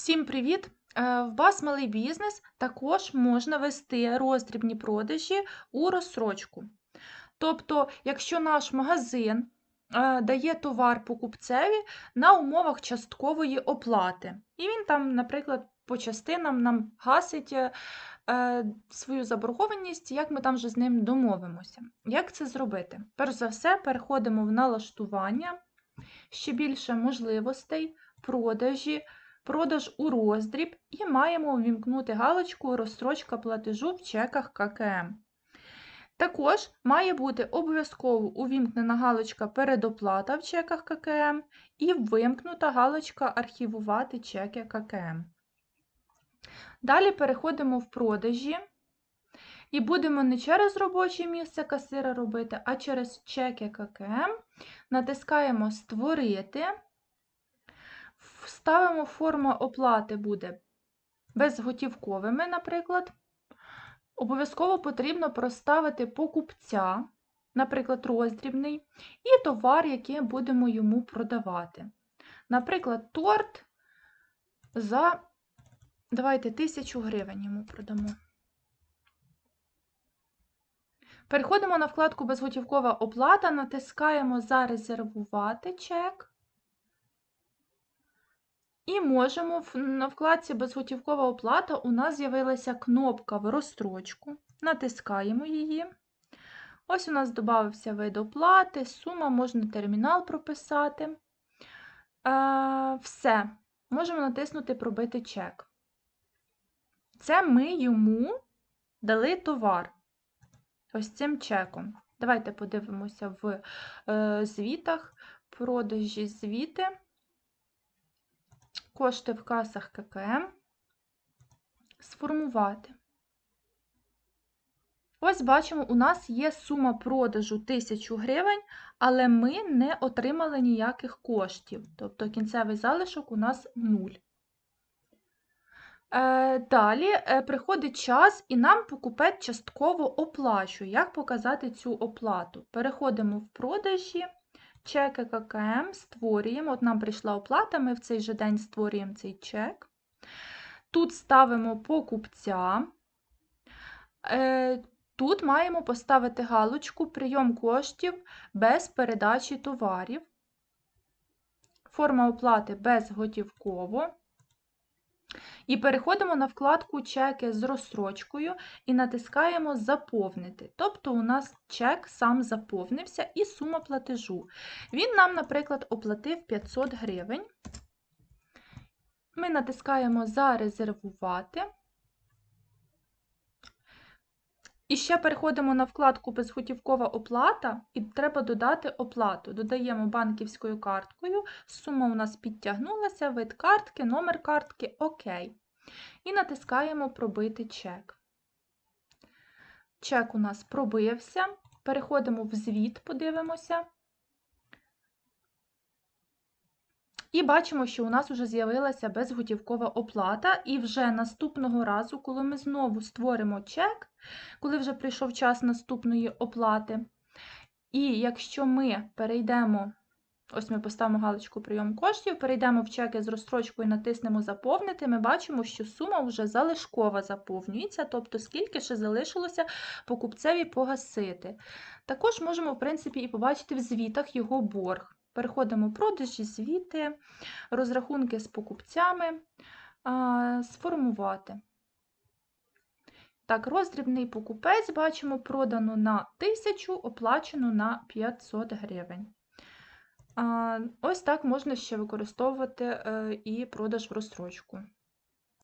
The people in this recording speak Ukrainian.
Всім привіт! Е, В вас малий бізнес також можна вести роздрібні продажі у розсрочку. Тобто, якщо наш магазин е, дає товар покупцеві на умовах часткової оплати, і він там, наприклад, по частинам нам гасить е, свою заборгованість, як ми там вже з ним домовимося. Як це зробити? Перш за все, переходимо в налаштування, ще більше можливостей, продажі продаж у роздріб і маємо увімкнути галочку розстрочка платежу в чеках ККМ. Також має бути обов'язково увімкнена галочка Передоплата в чеках ККМ і вимкнута галочка Архівувати чеки ККМ. Далі переходимо в продажі і будемо не через робоче місце касира робити, а через чеки ККМ. Натискаємо Створити. Ставимо форма оплати буде безготівковими, наприклад. Обов'язково потрібно проставити покупця, наприклад, роздрібний, і товар, який будемо йому продавати. Наприклад, торт за, давайте, 1000 гривень йому продамо. Переходимо на вкладку Безготівкова оплата, натискаємо Зарезервувати чек. І можемо на вкладці Безготівкова оплата у нас з'явилася кнопка в розстрочку. Натискаємо її. Ось у нас додався вид оплати, сума, можна термінал прописати. Все. Можемо натиснути Пробити чек. Це ми йому дали товар. Ось цим чеком. Давайте подивимося в е, звітах, продажі звіти кошти в касах ККМ сформувати. Ось бачимо, у нас є сума продажу 1000 гривень, але ми не отримали ніяких коштів. Тобто кінцевий залишок у нас 0. Е, далі е, приходить час, і нам покупець частково оплачує. Як показати цю оплату? Переходимо в продажі, Чеки ККМ створюємо. От нам прийшла оплата, ми в цей же день створюємо цей чек. Тут ставимо покупця. Е, тут маємо поставити галочку Прийом коштів без передачі товарів. Форма оплати безготівково. І переходимо на вкладку Чеки з розстрочкою і натискаємо Заповнити. Тобто у нас чек сам заповнився і сума платежу. Він нам, наприклад, оплатив 500 гривень. Ми натискаємо Зарезервувати. І ще переходимо на вкладку Безготівкова оплата, і треба додати оплату. Додаємо банківською карткою, сума у нас підтягнулася, вид картки, номер картки ОК. І натискаємо Пробити чек. Чек у нас пробився. Переходимо в звіт, подивимося. І бачимо, що у нас вже з'явилася безготівкова оплата, і вже наступного разу, коли ми знову створимо чек, коли вже прийшов час наступної оплати, і якщо ми перейдемо, ось ми поставимо галочку прийом коштів, перейдемо в чеки з розстрочкою натиснемо Заповнити, ми бачимо, що сума вже залишкова заповнюється, тобто скільки ще залишилося покупцеві погасити. Також можемо, в принципі, і побачити в звітах його борг. Переходимо продажі, звіти, розрахунки з покупцями, сформувати. Так, роздрібний покупець, бачимо, продано на 1000, оплачено на 500 гривень. Ось так можна ще використовувати е, і продаж в розстрочку.